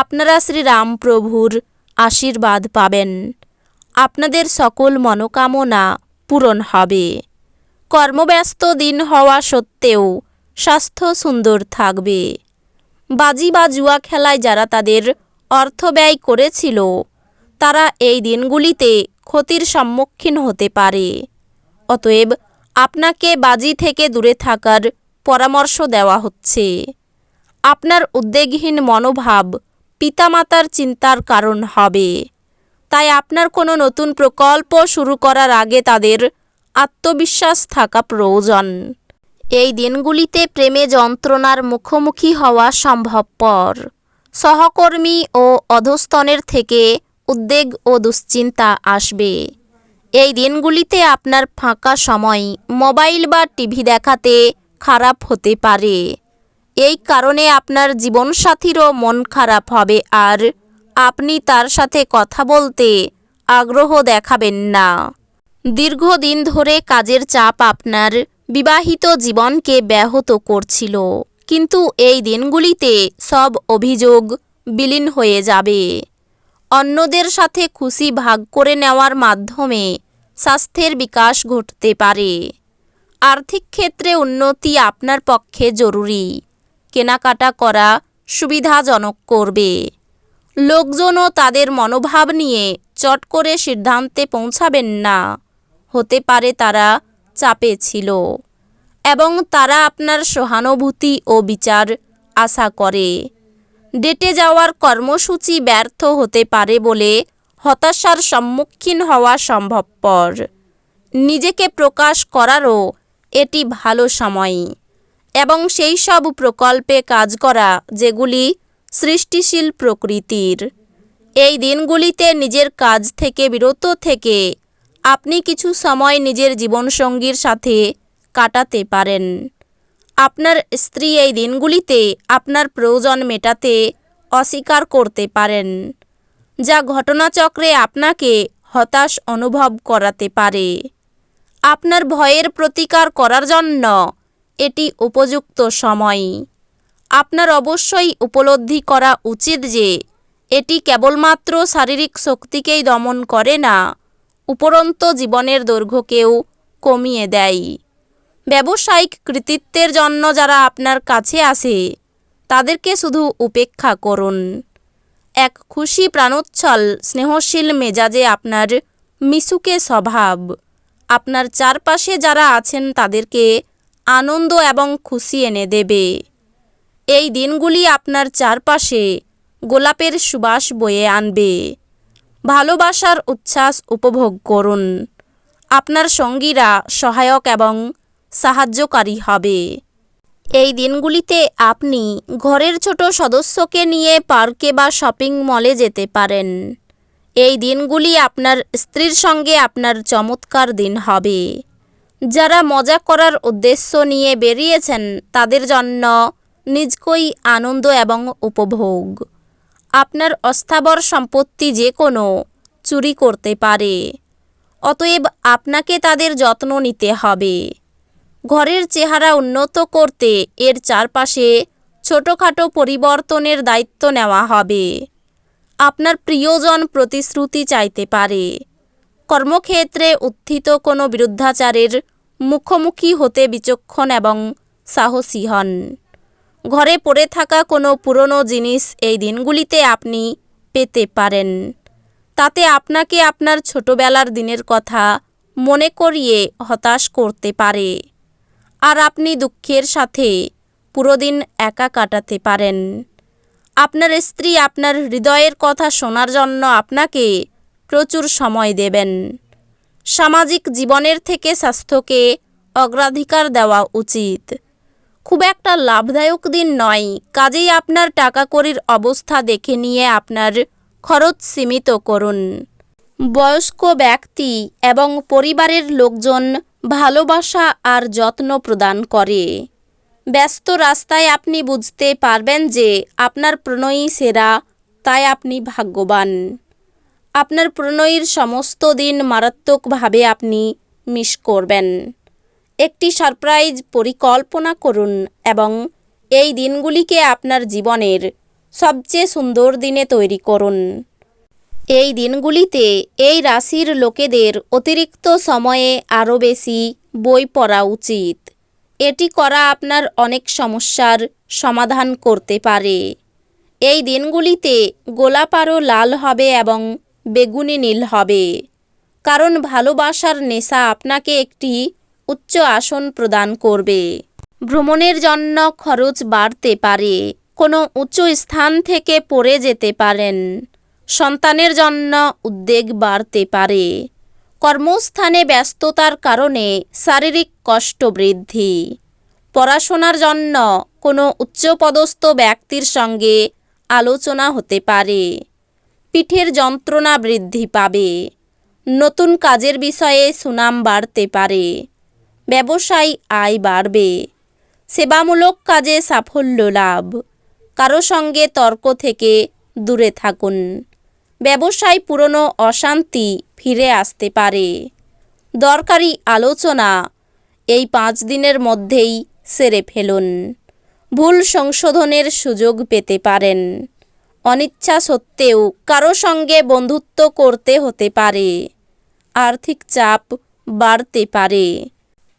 আপনারা শ্রীরামপ্রভুর আশীর্বাদ পাবেন। আপনাদের সকল মনোকামনা পূরণ হবে। কর্মব্যস্ত দিন হওয়া সত্ত্বেও স্বাস্থ্য সুন্দর থাকবে। বাজি বা জুয়া খেলায় যারা তাদের অর্থ ব্যয় করেছিল, তারা এই দিনগুলিতে ক্ষতির সম্মুখীন হতে পারে। অতএব আপনাকে বাজি থেকে দূরে থাকার পরামর্শ দেওয়া হচ্ছে। আপনার উদ্বেগহীন মনোভাব পিতামাতার চিন্তার কারণ হবে। তাই আপনার কোনো নতুন প্রকল্প শুরু করার আগে তাদের আত্মবিশ্বাস থাকা প্রয়োজন। এই দিনগুলিতে প্রেমে যন্ত্রণার মুখোমুখি হওয়া সম্ভবপর। সহকর্মী ও অধস্তনের থেকে উদ্বেগ ও দুশ্চিন্তা আসবে। এই দিনগুলিতে আপনার ফাঁকা সময় মোবাইল বা টিভি দেখাতে খারাপ হতে পারে। এই কারণে আপনার জীবনসাথীরও মন খারাপ হবে আর আপনি তার সাথে কথা বলতে আগ্রহ দেখাবেন না। দীর্ঘদিন ধরে কাজের চাপ আপনার বিবাহিত জীবনকে ব্যাহত করছিল। কিন্তু এই দিনগুলিতে সব অভিযোগ বিলীন হয়ে যাবে। অন্যদের সাথে খুশি ভাগ করে নেওয়ার মাধ্যমে স্বাস্থ্যের বিকাশ ঘটতে পারে। আর্থিক ক্ষেত্রে উন্নতি আপনার পক্ষে জরুরি। কেনাকাটা করা সুবিধাজনক করবে। লোকজনও তাদের মনোভাব নিয়ে চট করে সিদ্ধান্তে পৌঁছাবেন না। হতে পারে তারা চাপে ছিল এবং তারা আপনার সহানুভূতি ও বিচার আশা করে। ডেটে যাওয়ার কর্মসূচি ব্যর্থ হতে পারে বলে হতাশার সম্মুখীন হওয়া সম্ভবপর। নিজেকে প্রকাশ করারও এটি ভালো সময়। এবং সেই সব প্রকল্পে কাজ করা, যেগুলি সৃষ্টিশীল প্রকৃতির। এই দিনগুলিতে নিজের কাজ থেকে, বিরত থেকে আপনি কিছু সময় নিজের জীবনসঙ্গীর সাথে কাটাতে পারেন। আপনার স্ত্রী এই দিনগুলিতে আপনার প্রয়োজন মেটাতে অস্বীকার করতে পারেন, যা ঘটনাচক্রে আপনাকে হতাশ অনুভব করাতে পারে। আপনার ভয়ের প্রতিকার করার জন্য এটি উপযুক্ত সময়। আপনার অবশ্যই উপলব্ধি করা উচিত যে, এটি কেবলমাত্র শারীরিক শক্তিকেই দমন করে না, উপরন্ত জীবনের দৈর্ঘ্যকেও কমিয়ে দেয়। ব্যবসায়িক কৃতিত্বের জন্য যারা আপনার কাছে আসে, তাদেরকে শুধু উপেক্ষা করুন। এক খুশি প্রাণোচ্ছল, স্নেহশীল মেজাজে আপনার মিশুকে স্বভাব, আপনার চারপাশে যারা আছেন তাদেরকে আনন্দ এবং খুশি এনে দেবে। এই দিনগুলি আপনার চারপাশে গোলাপের সুবাস বয়ে আনবে। ভালোবাসার উচ্ছ্বাস উপভোগ করুন। আপনার সঙ্গীরা সহায়ক এবং সাহায্যকারী হবে। এই দিনগুলিতে আপনি ঘরের ছোট সদস্যকে নিয়ে পার্কে বা শপিং মলে যেতে পারেন। এই দিনগুলি আপনার স্ত্রীর সঙ্গে আপনার চমৎকার দিন হবে। যারা মজা করার উদ্দেশ্য নিয়ে বেরিয়েছেন, তাদের জন্য নিজকই আনন্দ এবং উপভোগ। আপনার অস্থাবর সম্পত্তি যে কোনো চুরি করতে পারে। অতএব আপনাকে তাদের যত্ন নিতে হবে। ঘরের চেহারা উন্নত করতে এর চারপাশে ছোটোখাটো পরিবর্তনের দায়িত্ব নেওয়া হবে। আপনার প্রিয়জন প্রতিশ্রুতি চাইতে পারে। কর্মক্ষেত্রে উত্থিত কোনো বিরুদ্ধাচারের মুখোমুখি হতে বিচক্ষণ এবং সাহসী হন। ঘরে পড়ে থাকা কোনো পুরনো জিনিস এই দিনগুলিতে আপনি পেতে পারেন। তাতে আপনাকে আপনার ছোটবেলার দিনের কথা মনে করিয়ে হতাশ করতে পারে। আর আপনি দুঃখের সাথে পুরো দিন একা কাটাতে পারেন। আপনার স্ত্রী আপনার হৃদয়ের কথা শোনার জন্য আপনাকে প্রচুর সময় দেবেন। সামাজিক জীবনের থেকে স্বাস্থ্যকে অগ্রাধিকার দেওয়া উচিত। খুব একটা লাভদায়ক দিন নয়। কাজেই আপনার টাকা কড়ির অবস্থা দেখে নিয়ে আপনার খরচ সীমিত করুন। বয়স্ক ব্যক্তি এবং পরিবারের লোকজন ভালোবাসা আর যত্ন প্রদান করে। ব্যস্ত রাস্তায় আপনি বুঝতে পারবেন যে আপনার প্রণয়ী সেরা, তাই আপনি ভাগ্যবান। আপনার প্রণয়ীর সমস্ত দিন মারাত্মকভাবে আপনি মিস করবেন। একটি সারপ্রাইজ পরিকল্পনা করুন এবং এই দিনগুলিকে আপনার জীবনের সবচেয়ে সুন্দর দিনে তৈরি করুন। এই দিনগুলিতে এই রাশির লোকেদের অতিরিক্ত সময়ে আরও বেশি বই পড়া উচিত। এটি করা আপনার অনেক সমস্যার সমাধান করতে পারে। এই দিনগুলিতে গোলাপ আরও লাল হবে এবং বেগুনি নীল হবে। কারণ ভালোবাসার নেশা আপনাকে একটি উচ্চ আসন প্রদান করবে। ভ্রমণের জন্য খরচ বাড়তে পারে। কোনো উঁচু স্থান থেকে পড়ে যেতে পারেন। সন্তানের জন্য উদ্বেগ বাড়তে পারে। কর্মস্থানে ব্যস্ততার কারণে শারীরিক কষ্ট বৃদ্ধি। পড়াশোনার জন্য কোনো উচ্চপদস্থ ব্যক্তির সঙ্গে আলোচনা হতে পারে। পিঠের যন্ত্রণা বৃদ্ধি পাবে। নতুন কাজের বিষয়ে সুনাম বাড়তে পারে। ব্যবসায় আয় বাড়বে। সেবামূলক কাজে সাফল্য লাভ। কারও সঙ্গে তর্ক থেকে দূরে থাকুন। ব্যবসায় পুরনো অশান্তি ফিরে আসতে পারে। দরকারি আলোচনা এই পাঁচ দিনের মধ্যেই সেরে ফেলুন। ভুল সংশোধনের সুযোগ পেতে পারেন। অনিচ্ছা সত্ত্বেও কারও সঙ্গে বন্ধুত্ব করতে হতে পারে। আর্থিক চাপ বাড়তে পারে।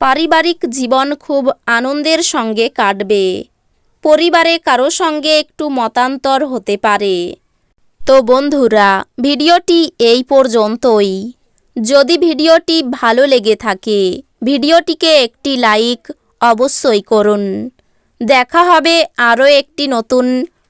পারিবারিক জীবন খুব আনন্দের সঙ্গে কাটবে। পরিবারে কারও সঙ্গে একটু মতান্তর হতে পারে। তো বন্ধুরা, ভিডিওটি এই পর্যন্তই। যদি ভিডিওটি ভালো লেগে থাকে, ভিডিওটিকে একটি লাইক অবশ্যই করুন। দেখা হবে আরও একটি নতুন